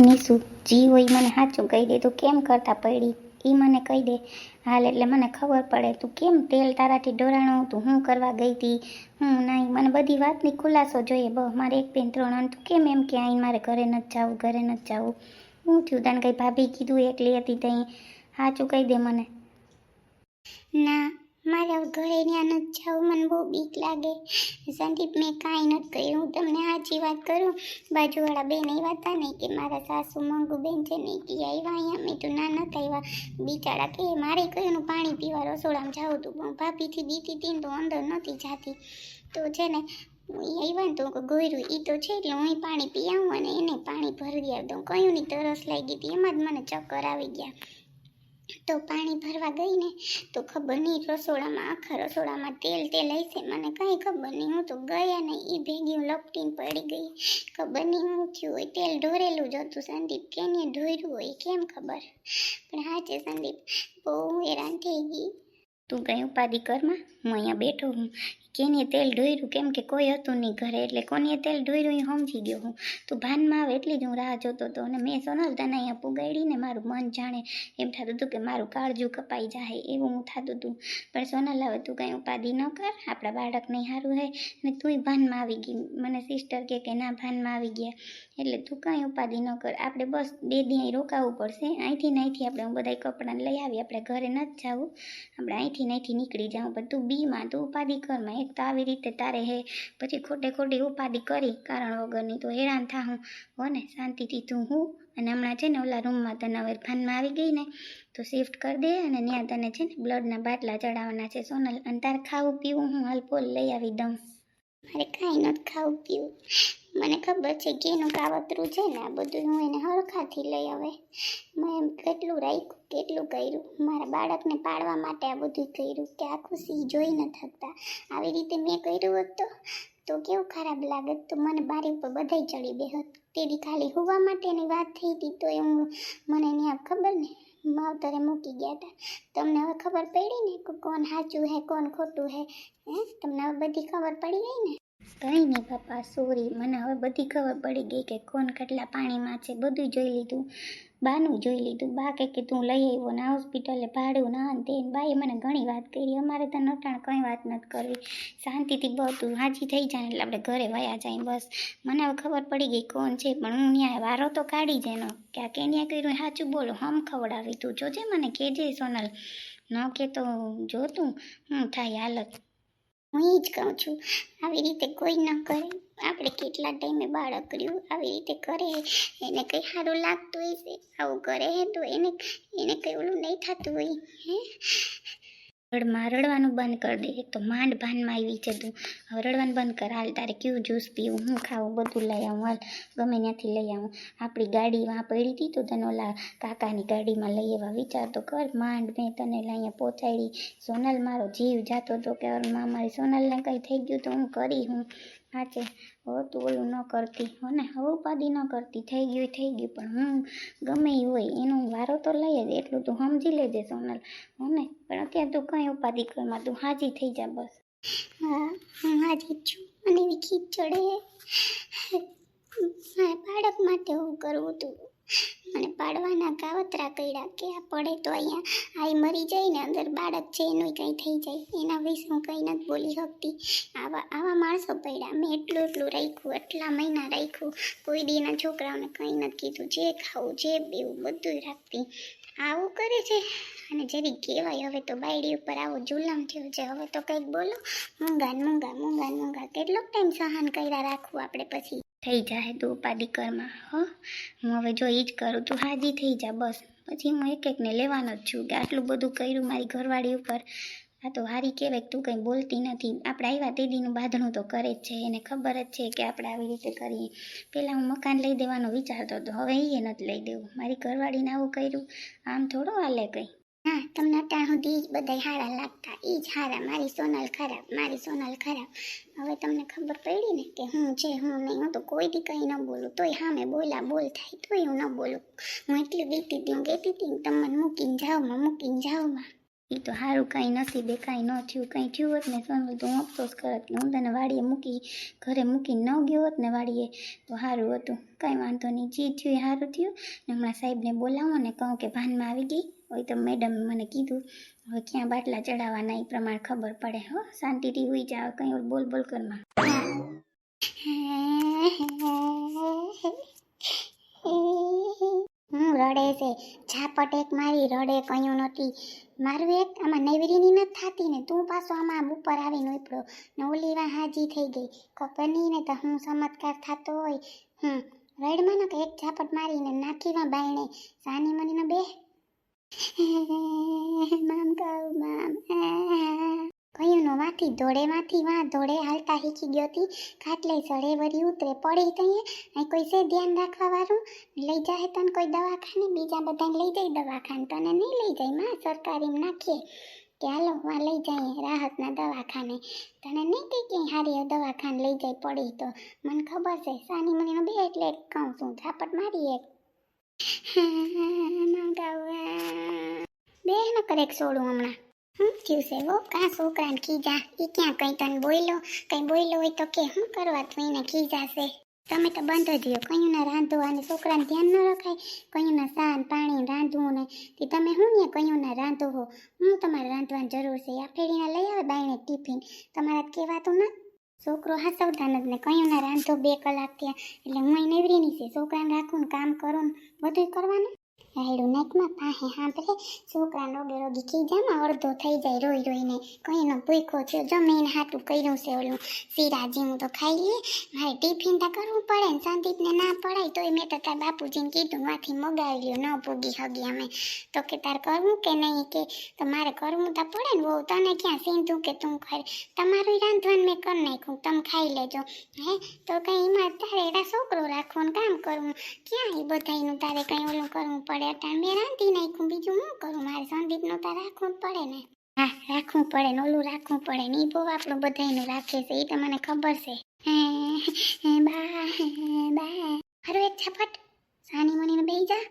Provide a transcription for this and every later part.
નીસુ જી હોય મને સાચું કહી દે. તું કેમ કરતા પડી? એ મને કહી દે. હાલ એટલે મને ખબર પડે, તું કેમ તેલ તારાથી ડોરાણું તું હું કરવા ગઈ હતી હું નહીં. મને બધી વાતની ખુલાસો જોઈએ. બહુ, મારે એક બેન, ત્રણ અને તું કેમ એમ કે આઈને મારે ઘરે નથી જવું, ઘરે નથી જવું? હું થયું? તને કંઈ ભાભી કીધું એકલી હતી તઈ? સાચું કહી દે મને. ના મારે ઘરે ત્યાં નથી જવું મને બહુ બીક લાગે. સંદીપ, મેં કાંઈ નથી કર્યું. હું તમને સાચી વાત કરું? બાજુવાળા બેન એવા હતા ને કે મારા સાસુ મંગુ બેન છે ને કે આવ્યા અહીંયા? મેં તો ના નથી આવ્યા. બિચારા કે મારે કયું પાણી પીવા રસોડામાં જાવું હતું પણ ભાભીથી બીતી હતી તો અંદર નથી જાતી. તો છે ને આવ્યા ને તો ગોયરું. એ તો છે એટલે હું પાણી પી આવું અને એને પાણી ભરી દઉં કયું ની તરસ લાગી હતી? એમાં જ મને ચક્કર આવી ગયા. તો પાણી ભરવા ગઈ ને તો ખબર નહીં રસોડામાં, આખા રસોડામાં તેલ તેલ હશે. મને કાંઈ ખબર નહીં. હું તો ગયા ને એ ભેગી લપટીને પડી ગઈ. ખબર નહીં હું થયું હોય. તેલ ઢોરેલું જ હતું. સંદીપ કેને ઢોર્યું હોય? કેમ ખબર? પણ હા છે સંદીપ. બહુ હેરાન થઈ ગઈ. તું ગઈ ઉપાધિ કરમાં હું અહીંયા બેઠો હું. કેને તેલ ઢોયરું કેમ કે કોઈ હતું નહીં ઘરે, એટલે કોને તેલ ઢોયરું એ સમજી ગયો હું. તું ભાનમાં આવે એટલી જ હું રાહ જોતો હતો અને મેં સોનલ તને અહીંયા પુગાડીને મારું મન જાણે એમ થતું હતું કે મારું કાળજું કપાઈ જાય એવું હું થતું હતું. પણ સોનલ, હવે તું કંઈ ઉપાધિ ન કર, આપણા બાળકને સારું હે અને તુંય ભાનમાં આવી ગઈ. મને સિસ્ટર કે કે ના, ભાનમાં આવી ગયા. એટલે તું કાંઈ ઉપાધિ ન કર. આપણે બસ બે દી રોકાવું પડશે. અહીંથી અહીંથી આપણે હું બધા કપડાં લઈ આવી. આપણે ઘરે નથી જવું આપણે અહીંથી નહીંથી નીકળી જાઉં. પણ તું બીમાં, તું ઉપાધિ કરમાં એક તો આવી રીતે તારે હે. પછી ખોટે ખોટી ઉપાધિ કરી, કારણ વગરની તો હેરાન થાઉં હો. ને શાંતિથી તું હું. અને હમણાં છે ને ઓલા રૂમમાં તને હવે ફાનમાં આવી ગઈ ને, તો શિફ્ટ કરી દે અને ત્યાં તને છે ને બ્લડના બાટલા ચડાવવાના છે. સોનલ, અને તારે ખાવું પીવું હું હલપોલ લઈ આવી દઉં મારે કાંઈ નથી ખાવું પીવું. મને ખબર છે ઘીનું એનું કાવતરું છે ને આ બધું હું એને હરખાથી લઈ આવે. મેં એમ કેટલું રાખ્યું, કેટલું કર્યું. મારા બાળકને પાડવા માટે આ બધું કર્યું કે આ ખુશી જોઈ ન થકતા આવી રીતે મેં કર્યું હોત તો કેવું ખરાબ લાગત. તો મને બારી ઉપર બધાય ચડી બે હોત તેની ખાલી હોવા માટેની વાત થઈ હતી તો એ હું મને ત્યાં ખબર ને, માવતરે મૂકી ગયા હતા તમને હવે ખબર પડી ને કે કોણ સાચું હે, કોણ ખોટું હે? હે? તમને હવે બધી ખબર પડી ગઈ ને? કંઈ નહીં પપ્પા સોરી મને હવે બધી ખબર પડી ગઈ કે કોણ કેટલા પાણીમાં છે. બધું જોઈ લીધું. બાનું જોઈ લીધું. બા કે કે તું લઈ આવ્યો ને હોસ્પિટલે ભાડું ના તે બાએ મને ઘણી વાત કરી. અમારે તો નટાણ કંઈ વાત નથી કરવી. શાંતિથી બધું હાજી થઈ જાય એટલે આપણે ઘરે વયા જાય બસ. મને હવે ખબર પડી ગઈ કોણ છે, પણ હું ત્યાં વારો તો કાઢી જ એનો. કે આ કેન્યા કર્યું સાચું બોલો. હમ ખવડાવી તું. જોજે મને, કહેજે સોનલ. ન કે તો જોતું. હું થાય હાલત. હું એ જ કહું છું. આવી રીતે કોઈ ન કરે. આપણે કેટલા ટાઈમે બાળક રહ્યું, આવી રીતે કરે. એને કંઈ સારું લાગતું હોય આવું કરે તો એને એને કંઈ ઓલું નહીં થતું હોય, હે? રડમાં રડવાનું બંધ કરી દે તો માંડ ભાનમાં આવી છે તું. હવે રડવાનું બંધ કર. હાલ તારે કયું જ્યુસ પીવું? હું ખાવું? બધું લઈ આવું. હાલ, ગમે ત્યાંથી લઈ આવું. આપણી ગાડી વાં પડી હતી તો તને ઓલા કાકાની ગાડીમાં લઈ એવા વિચાર તો કર. માંડ મેં તને અહીંયા પહોંચાડી. સોનલ મારો જીવ જાતો હતો કે મારી સોનલને કંઈ થઈ ગયું તો હું કરી હું? સાચે હવે તું ઓલું ન કરતી હો ને હવે ઉપાધિ ન કરતી. થઈ ગયું થઈ ગયું. પણ હું ગમે એ હોય, એનો વારો તો લઈ જ, એટલું તું સમજી લેજે, સોનલ. હો પણ અત્યારે તું કંઈ ઉપાધિ કરમાં તું હાજી થઈ જા બસ. હા, હું હાજી છું. અને વિખી ચડે. બાળક માટે હું કરવું તું. મને પાડવાના કાવતરા કર્યા કે આ પડે તો અહીંયા આઈ મરી જાય ને અંદર બાળક છે એનું કંઈ થઈ જાય. એના વિશે હું કંઈ નથી બોલી શકતી. આવા આવા માણસો પડ્યા. મેં એટલું એટલું રાખ્યું, એટલા મહિના રાખ્યું. કોઈ દીના છોકરાઓને કંઈ નથી કીધું. જે ખાવું, જે પીવું બધું રાખતી. આવું કરે છે? અને જેવી કહેવાય, હવે તો બાયડી ઉપર આવો જુલમ થયો છે. હવે તો કંઈક બોલો, મૂંગા મૂંગા મૂંગા મૂંગા. કેટલોક ટાઈમ સહન કર્યા રાખવું આપણે પછી. થઈ જાય તું ઉપાધિ કરમાં હો? હું હવે જો એ જ કરું, તું હાજી થઈ જા, બસ. પછી હું એક એકને લેવાનો જ છું કે આટલું બધું કર્યું મારી ઘરવાળી ઉપર. આ તો હારી કહેવાય તું કંઈ બોલતી નથી. આપણે આવ્યા તે દીનું બાંધણું તો કરે જ છે, એને ખબર જ છે કે આપણે આવી રીતે કરીએ. પહેલાં હું મકાન લઈ દેવાનો વિચારતો હતો, હવે એ નથી લઈ દેવું. મારી ઘરવાળીને આવું કર્યું, આમ થોડું હાલે કંઈ. હા, તમને અત્યાર સુધી જ બધા હારા લાગતા એ જ હારા. મારી સોનલ ખરાબ, મારી સોનલ ખરાબ. હવે તમને ખબર પડી ને કે હું છે, હું નહીં. હું તો કોઈ દી કંઈ ન બોલું. તોય હા મેં બોલા, બોલ થાય. તોય હું ન બોલું. હું એટલી બીતી હતી હું કહેતી હતી ને તમે મૂકીને જાઓમાં મૂકીને જાઓ માં. એ તો સારું કાંઈ નસીબે કાંઈ ન થયું, કાંઈ થયું હોત ને સોનલ તો હું અફસોસ કરત ને હું તને વાડીએ મૂકી, ઘરે મૂકી ન ગયો હોત ને વાડીએ, તો સારું હતું. કાંઈ વાંધો નહીં, જે થયું એ સારું થયું. ને હમણાં સાહેબને બોલાવો ને કહું કે ભાનમાં આવી ગઈ. હોય તો મેડમ મને કીધું, હવે ક્યાં બાટલા ચડાવવાના એ પ્રમાણે ખબર પડે, હો. શાંતિથી હોઈ જાવ કંઈ બોલ બોલ કરમાં રડે છે. ઝાપટ એક મારી રડે કયું નથી મારું એક આમાં નેવરીની નથી થતી ને તું પાછો આમાં ઉપર આવીને ઉપડો. ને ઓલી હાજી થઈ ગઈ. ખબર નહીં ને તો હું ચમત્કાર થતો હોય. હમ, રડમાં ને એક ઝાપટ મારીને નાખીમાં બાયણે. સાની મનીનો બે. મામ કહું, મામ. કયું નો વાથી દોડે માંથી ધોળે હાલતા શીખી ગયો તી. ખાટલે સડે વળી ઉતરે, પડી તઈએ. અહીં કોઈ છે ધ્યાન રાખવા વાળું? લઈ જાય તને કોઈ દવાખાને? બીજા બધાને લઈ જાય દવાખાને. તને નહીં લઈ જાય? માં સરકારીમાં નાખીએ. કે હાલો, વાં લઈ જાય રાહતના દવાખાને. તને નહીં કઈ ક્યાંય હારી દવાખાને લઈ જાય પડી તો? મને ખબર છે, સાની મને બે એટલે કહું છું. ઝાપટ મારી એક બે ન કરે છોડું હમણાં. હું થયું છે વો કાં છોકરાને ખીજા. એ ક્યાં કંઈ તને બોયલો કંઈ બોયલો હોય તો કે, શું કરવા તું એને ખીજાશે તમે તો બંધ જ રહ્યો. કયું ના રાંધવું અને છોકરાને ધ્યાન ન રખાય. કયું ના સાન પાણી રાંધવું ને. તે તમે શું ને કયું ના રાંધો હો? હું તમારે રાંધવાની જરૂર છે. આ ફેરીને લઈ આવે બાઈને ટિફિન. તમારા કહેવાતું ન? છોકરો હાસવતા નથી ને કયું ના રાંધો બે કલાક થયા. એટલે હું નવરીની છે. છોકરાને રાખું ને કામ કરું ને બધું કરવાનું? રાયડું નાકમાં પાસે સાંભળે છોકરા રોગે રોગી ખીજામાં અડધો થઈ જાય રોઈ રોઈને. કઈનો ભૂખો થયો જો મેં એને હાટું કર્યું છે ઓલું શીરા હું તો ખાઈ લઈએ મારે ટિફિન તો કરવું પડે ને સંદીપને ના પડાય, તોય મેં તો તાર બાપુજીને કીધું, માંથી મગાવી લ્યો ન પૂગી હગી અમે. તો કે તાર કરવું કે નહીં કે, તો મારે કરવું તો પડે ને બહુ તને ક્યાં સીધું કે તું ખાઈ તમારું રાંધવાનું મેં કરી નાખ્યું, તમે ખાઈ લેજો. હે? તો કંઈ એમાં તારે છોકરો રાખો ને કામ કરવું? ક્યાં એ બધાનું તારે કંઈ ઓલું કરવું પડે? અટાણ મેં રાંધી નાખ્યું બીજું શું કરું? મારે સંદીપનું તો રાખવું પડે ને. હા રાખવું પડે ને ઓલું રાખવું પડે ને એ બહુ આપણું બધાયનું રાખે છે એ તો મને ખબર છે. હે, હે, બા હે, બા. હારું એક ઝાપટ. સાની મનીને બેહી જા.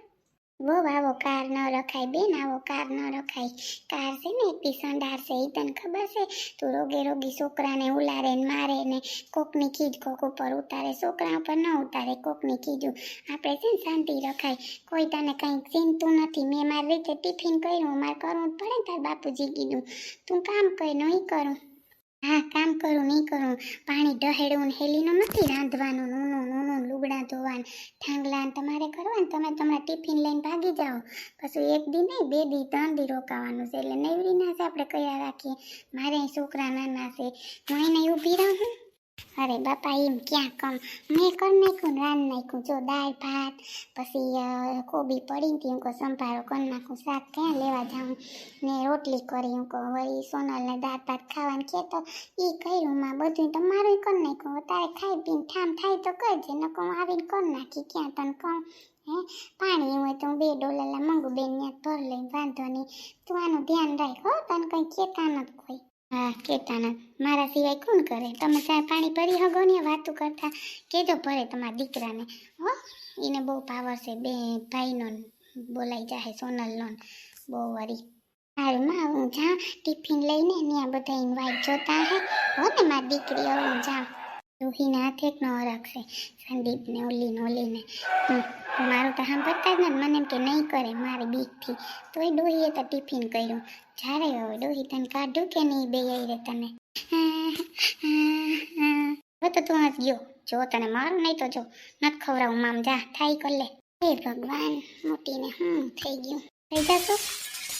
વો આવો કાર ન રખાય, બેન આવો કાર ન રખાય. કાર છે ને, એક સંડાર છે એ તને ખબર છે? તું રોગે રોગી છોકરાને ઉલારે ને મારે ને કોકની ખીજ કોક ઉપર ઉતારે, છોકરા ઉપર ન ઉતારે, કોકની ખીજું. આપણે છે ને શાંતિ રખાય. કોઈ તને કંઈક ચિંતું નથી. મેં મારી રીતે ટિફિન કર્યું મારે કરવું જ પડે ને તાર બાપુજી કીધું. તું કામ કર નહીં કરું. હા, કામ કરું નહીં કરું. પાણી ઢહેડવું ને હેલીનું નથી રાંધવાનું નું લુગડા ધોવાનું ઠાંગલા ને તમારે કરવાનું? તમે તમારા ટિફિન લઈને ભાગી જાઓ. પછી એક દી નહીં, બે દી, ત્રણ દી રોકાવાનું છે. એટલે નવરી ના છે આપણે કયા રાખીએ. મારે છોકરા નાના છે. હું એને ઊભી રહું. અરે બાપા, એમ ક્યાં કમ? મેં કર નાખ્યું રાન નાખ્યું. જો દાળ, ભાત, પછી કોબી પડી હતી હું કહું સંભારો કરી નાખું, શાક ક્યાં લેવા જાઉં? ને રોટલી કરી હું કહું, વળી સોનલને દાળ, ભાત ખાવાનું કે તો એ કર્યું માં બધું તમારું કરી નાખ્યું. તારે ખાઈ પીને ઠામ થાય તો કરજે, નકર હું આવીને કરી નાખી ક્યાં તને કહું? હે? પાણી હોય તો હું બે ડોલરના મંગુ બેન ત્યાં ભર લઈને વાંધો નહીં. તું આનું ધ્યાન રાખ હો, તને કંઈ કહેતા નથી કોઈ. હા કેતાના મારા સિવાય કોણ કરે? તમે ચા પાણી ભરી હગો ને વાતો કરતા. કેજો ભરે તમારા દીકરાને. હો એને બહુ પાવર છે. બે ભાઈનો બોલાઈ જાહે સોનલનો બહુ વરી. હારું માં હું જા ટિફિન લઈને ત્યાં બધા ઇન્વાઇટ જોતા હે. હો ને મારી દીકરી હું જાઉં. રૂહીને હાથે એક નો રાખશે. સંદીપને, ઓલીને ઓલીને. મારું તો સાંભળતા જ નથી. મને એમ કે નહીં કરે મારી બીકથી. તોય ડોહીએ તો ટિફિન કર્યું. જ્યારે હવે ડોહી તને કાઢ્યું કે નહીં બે રે તને? હવે તો તું જ ગયો. જો તને મારું નહીં તો જો. નથી ખવડાવું, મામ. જા થાય કર લે. હે ભગવાન, મોટીને. હમ, થઈ ગયું. થઈ જશો?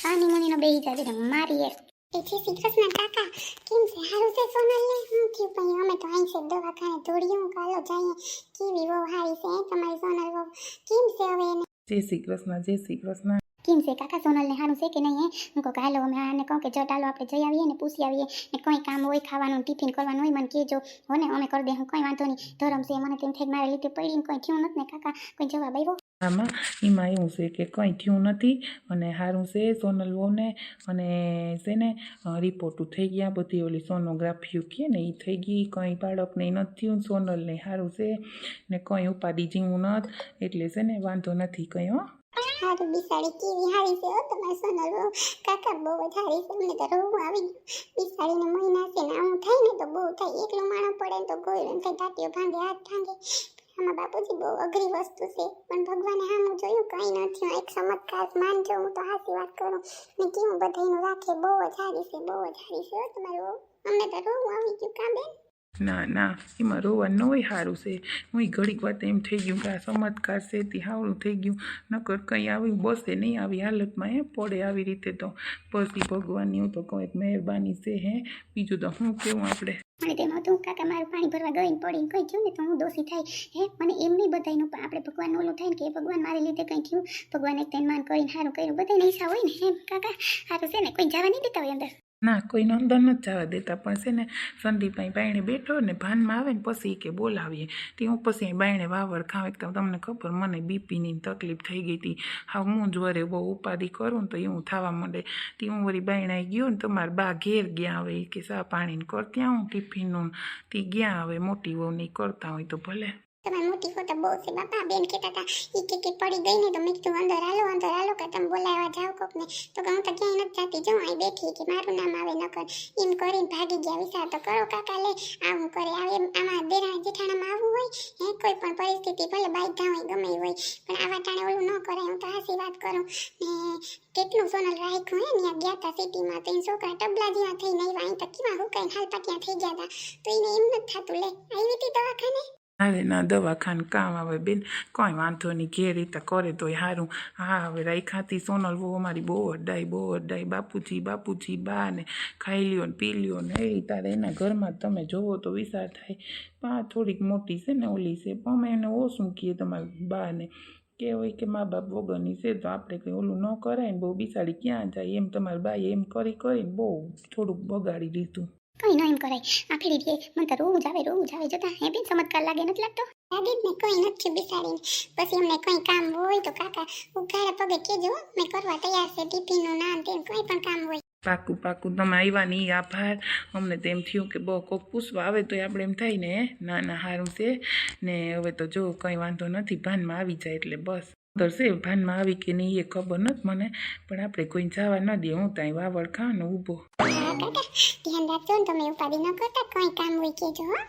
આની મનીનો બેહી ને મારી એક એ છે શ્રી કૃષ્ણ કાકા કેમ છે સારું છે સોનલ ને હું થયું પણ અમે તો અહીં છે દવાખાને દોડ્યું કાલો જઈએ કેવી બહુ હારી છે તમારી સોનલ બહુ કેમ છે હવે એને જય શ્રી કૃષ્ણ જય શ્રી કૃષ્ણ કેમ છે, કાકા સોનલને સારું છે કે નહીં, હે? કહું હાલો, અમે આને કહું કે જો ચાલો આપણે જઈ આવીએ ને પૂછી આવીએ ને કંઈ કામ હોય, ખાવાનું, ટિફિન કરવાનું હોય, મને કહેજો. હો ને, અમે કરી દે, હું કંઈ વાંધો નહીં. ધરમ છે, મને તેમ થાય મારે લીધે પડીને કંઈ થયું નથી ને, કાકા, કોઈ જવાબ આવ્યો આમાં એમાં એવું છે કે કંઈ થયું નથી અને સારું છે, સોનલ વહુને અને છે ને રિપોર્ટું થઈ ગયા, બધી ઓલી સોનોગ્રાફીઓ કે ને એ થઈ ગઈ, કંઈ બાળકને નથી થયું, સોનલને સારું છે ને કંઈ ઉપાધિ જેવું નથી, એટલે છે ને વાંધો નથી કંઈ, હો. હારું બિસાડી કેવી હારી છે? ઓ, તમારી સોનલ બહુ, કાકા બહુ જ હારી છે. અમને તો રોવું આવી ગયું. બિસાડીને મહિના છે ને આવું થાય ને તો બહુ થાય. એકલો માણસ પડે તો ગોળું થાય ટાટીઓ ભાંગે, હાથ ભાંગે. આમાં બાપુજી બહુ અઘરી વસ્તુ છે. પણ ભગવાને સામું જોયું કંઈ નથી એક ચમત્કાર માનજો હું તો હાચી વાત કરું. ને કેવું બધાનું રાખે? બહુ જ સારી છે, બહુ જ સારી છે તમારું અમને તો રોવું આવી ગયું. કાં બેન? ના ના, એમાં રોવા ન હોય સારું છે. હું ઘડીક વાત એમ થઈ ગયું કે આ ચમત્કાર છે, તે સારું થઈ ગયું. નકર કંઈ આવ્યું બસે નહીં, આવી હાલતમાં હે, પડે આવી રીતે તો. પછી ભગવાનની હું તો કહું, એક મહેરબાની છે હે. બીજું તો હું કેવું આપણે મને તેમ હતું, કાકા, મારું પાણી ભરવા ગઈને પડીને કંઈ થયું ને તો હું દોષી થાય. હે, મને એમ નહીં પણ આપણે ભગવાન ઓલું થાય ને કે ભગવાન મારી લીધે કંઈ થયું. ભગવાન એક તેન માન કરીને સારું કર્યું. બધાને ઈચ્છા હોય ને, એમ, કાકા? સારું છે ને, કોઈ જવા નહીં દેતા હોય અંદર? ના, કોઈને અંદર નથી જવા દેતા. પણ છે ને, સંદીપ અહીં બાયણે બેઠો ને ભાનમાં આવે ને પછી કે બોલાવીએ. તે હું પછી અહીં બાયણે વાવર ખાવ એકદમ તમને ખબર, મને બીપીની તકલીફ થઈ ગઈ હતી. હા, હું જ વરે બહુ ઉપાધિ કરું ને તો એવું થવા માંડે. તે હું વળી બાયણે ગયો ને તમારે બા ઘેર ગયા આવે કે સા પાણીને કરતી આવું ટિફિનનું તે ગયા આવે, મોટી વહુ નહીં કરતા હોય તો ભલે. છે. બાપા, બેન કહેતા હતા એ કે કે પડી ગઈ ને તો મેં કીધું, અંદર હાલો અંદર હાલો, કે તમે બોલાવવા જાઓ કોકને. તો કે હું તો ક્યાંય નથી જાતી. જો, અહીં બેઠી કે મારું નામ આવે નકર. એમ કરીને ભાગી ગયા, વિચાર તો કરો, કાકા, લે, આવું કરે આવે આમાં દેરા જેઠાણામાં આવવું હોય, હે, કોઈ પણ પરિસ્થિતિ, ભલે બાયધા હોય, ગમે હોય, પણ આવા ટાણે ઓલું ન કરાય, હું તો હાસી વાત કરું. ને કેટલું સોનલ રાખ્યું, હે, ત્યાં ગયા હતા સિટીમાં, તો એ છોકરા ટબલા જેવા થઈને આવ્યા, અહીં તો કેવા હુકાઈને હાલ પાટિયા થઈ ગયા હતા તો એને એમ નથી થતું, લે, આવી હતી દવાખાને? અરે ના દવાખાને કામ આવે બેન કોઈ વાંધો નહીં ઘેર રીતે કરે તોય સારું હા હવે રાખાતી સોનલ બહુ અમારી બહુ અડાય બહુ અડાય બાપુજી બાપુજી બા ને ખાઈ લ્યો ને પી લ્યો ને એ તારે એના ઘરમાં તમે જોવો તો વિચાર થાય આ થોડીક મોટી છે ને ઓલી છે પણ અમે એને ઓછું કહીએ તમારી બાને કે હોય કે મા બાપ વગરની છે તો આપણે કંઈ ઓલું ન કરાય ને બહુ બિસાડી ક્યાં જાય એમ તમારી બાએ એમ કરી કરીને બહુ થોડુંક બગાડી દીધું કંઈ ન એમ કરાય. આ ફેરી દે મને તો રોવું જ આવે રોવું જ આવે. જોતા હે બેન ચમત્કાર લાગે નથી લાગતો? લાગે જ ને કોઈ નથી બિસાડીને. પછી એમને કોઈ કામ હોય તો કાકા ઉઘાડે પગે કેજો મેં કરવા તૈયાર છે ટિફિનનું નામ તેમ કોઈ પણ કામ હોય. પાકું પાકું તમે આવ્યા નહીં આભાર. અમને તો એમ થયું કે બહુ કોક પૂછવા આવે તો આપણે એમ થાય ને ના ના સારું છે ને હવે તો જો કંઈ વાંધો નથી ભાનમાં આવી જાય એટલે બસ. અંદર છે ભાનમાં આવી કે નહીં એ ખબર નથી મને, પણ આપણે કોઈ જવા ન દે. હું ત્યાં વાવડ ખાવાનો ઊભો. ધ્યાન રાખજો તમે ઉપાડી ન કરતા, કંઈ કામ હોય કેજો હો.